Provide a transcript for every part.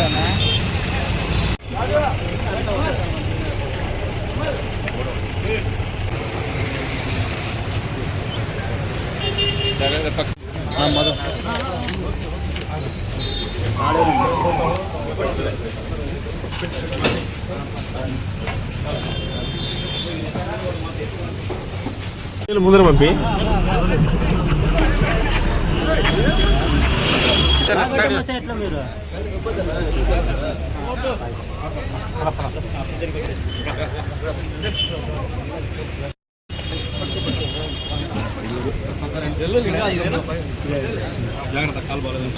தானே முதல் மப்பி జాగ్రత్త కాలు బాగాలేదు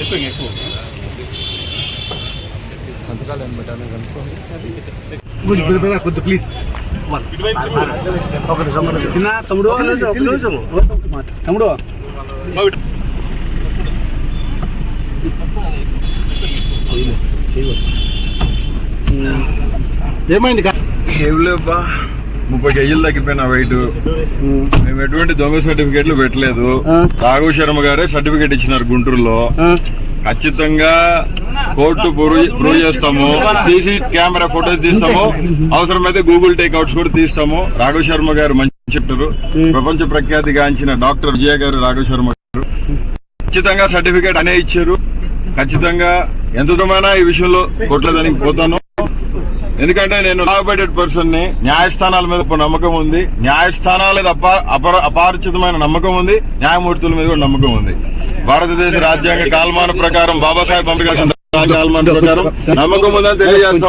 ఎక్కువ ఎక్కువ. పంపి కొద్ది ప్లీజ్ చిన్న తమ్ముడు తమ్ముడు. ఏమైంది ఏం ముప్పై కేజీలు తగ్గిపోయిన వెయిట్ మేము ఎటువంటి దొంగ సర్టిఫికేట్లు పెట్టలేదు. రాఘవ శర్మ గారే సర్టిఫికేట్ ఇచ్చినారు గుంటూరులో. ఖచ్చితంగా కోర్టు ప్రూవ్ చేస్తాము. సీసీ కెమెరా ఫోటోస్ తీస్తాము. అవసరమైతే గూగుల్ టేక్అవుట్స్ కూడా తీస్తాము. రాఘవ శర్మ గారు మంచి చెప్తారు. ప్రపంచ ప్రఖ్యాతి గాంచిన డాక్టర్ విజయ గారు రాఘవ శర్మ గారు. ఖచ్చితంగా సర్టిఫికేట్ అనే ఇచ్చారు. ఖచ్చితంగా ఎంత ఈ విషయంలో కొట్లేదానికి దానికి పోతాను. ఎందుకంటే నేను లాబెటెడ్ పర్సన్ని న్యాయస్థానాల మీద ఒక నమ్మకం ఉంది. న్యాయస్థానాల తప్ప అపారచితమైన నమ్మకం ఉంది. న్యాయమూర్తుల మీద కూడా నమ్మకం ఉంది. భారతదేశ రాజ్యాంగ కాల్మాన ప్రకారం బాబాసాహెబ్ అంబేద్కర్ కాల్మాన ప్రకారం నమ్మకం ఉందని తెలియజేస్తా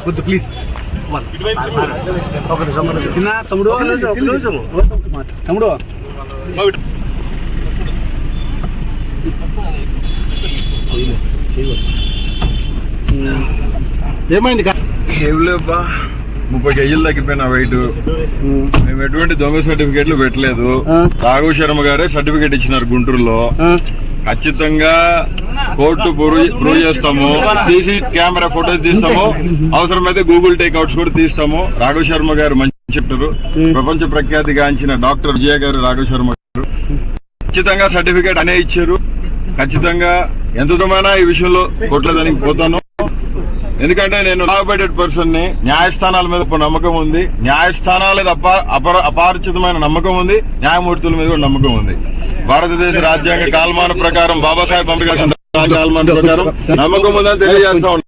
కొద్ది ప్లీజ్ చిన్న తమ్ముడు తమ్ముడు ఏమైంది ఏం లేవబ్బా ముప్పై కేజీలు తగ్గిపోయిన వెయిట్ మేము ఎటువంటి దొంగ సర్టిఫికేట్లు పెట్టలేదు. రాఘవ శర్మ గారే సర్టిఫికేట్ ఇచ్చినారు గుంటూరులో. ఖచ్చితంగా కోర్టు ప్రూవ్ ప్రూవ్ చేస్తాము. సీసీ కెమెరా ఫోటోస్ తీస్తాము. అవసరమైతే గూగుల్ టేక్అవుట్స్ కూడా తీస్తాము. రాఘవ శర్మ గారు మంచి చెప్తారు. ప్రపంచ ప్రఖ్యాతి గాంచిన డాక్టర్ విజయ గారు రాఘవ శర్మ గారు. ఖచ్చితంగా సర్టిఫికేట్ అనే ఇచ్చారు. ఖచ్చితంగా ఎంత ఈ విషయంలో కొట్లేదానికి పోతాను. ఎందుకంటే నేను లాబెటెడ్ పర్సన్ని న్యాయస్థానాల మీద ఒక నమ్మకం ఉంది. న్యాయస్థానాల అపారచితమైన నమ్మకం ఉంది. న్యాయమూర్తుల మీద కూడా నమ్మకం ఉంది. భారతదేశ రాజ్యాంగ కాల్మాన ప్రకారం బాబాసాహెబ్ అంబేద్కర్ కాల్మాన ప్రకారం నమ్మకం ఉందని తెలియజేస్తా ఉన్నాను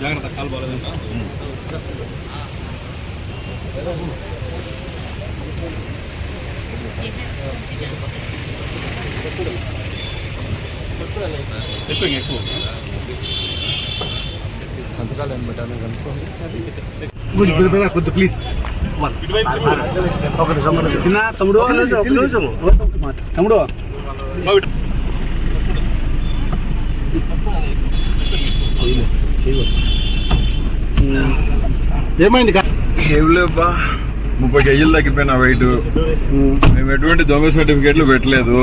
జాగ్రత్త కాలు బాగాలేదంట ఎక్కువ ఎక్కువ. గుడ్ బ్రదర్ కొద్ది ప్లీజ్ సంబంధం చిన్న తమ్ముడు తమ్ముడు ఏమైంది ఏం ముప్పై కేజీలు తగ్గిపోయిన వెయిట్. మేము ఎటువంటి దొంగ సర్టిఫికేట్లు పెట్టలేదు.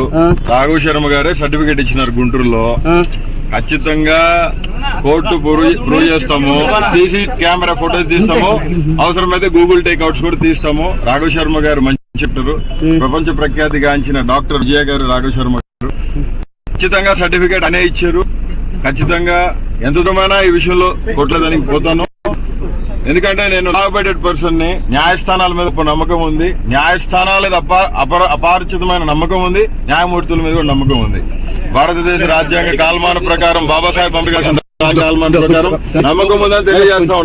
రాఘవ శర్మ గారే సర్టిఫికేట్ ఇచ్చినారు గుంటూరులో. ఖచ్చితంగా కోర్టు ప్రూవ్ చేస్తాము. సీసీ కెమెరా ఫోటోస్ తీస్తాము. అవసరమైతే గూగుల్ టేక్అవుట్స్ కూడా తీస్తాము. రాఘవ శర్మ గారు మంచి చెప్తారు. ప్రపంచ ప్రఖ్యాతి గాంచిన డాక్టర్ విజయ గారు రాఘవ శర్మ గారు. ఖచ్చితంగా సర్టిఫికేట్ అనే ఇచ్చారు. ఖచ్చితంగా ఎంత ఈ విషయంలో కోర్టులో దానికి పోతాను. ఎందుకంటే నేను లాబెటెడ్ పర్సన్ని న్యాయస్థానాల మీద ఒక నమ్మకం ఉంది. న్యాయస్థానాల మీద అపారచితమైన నమ్మకం ఉంది. న్యాయమూర్తుల మీద కూడా నమ్మకం ఉంది. భారతదేశ రాజ్యాంగ కాల్మాన ప్రకారం బాబాసాహెబ్ అంబేద్కర్ కాల్మాన ప్రకారం నమ్మకం ఉందని తెలియజేస్తా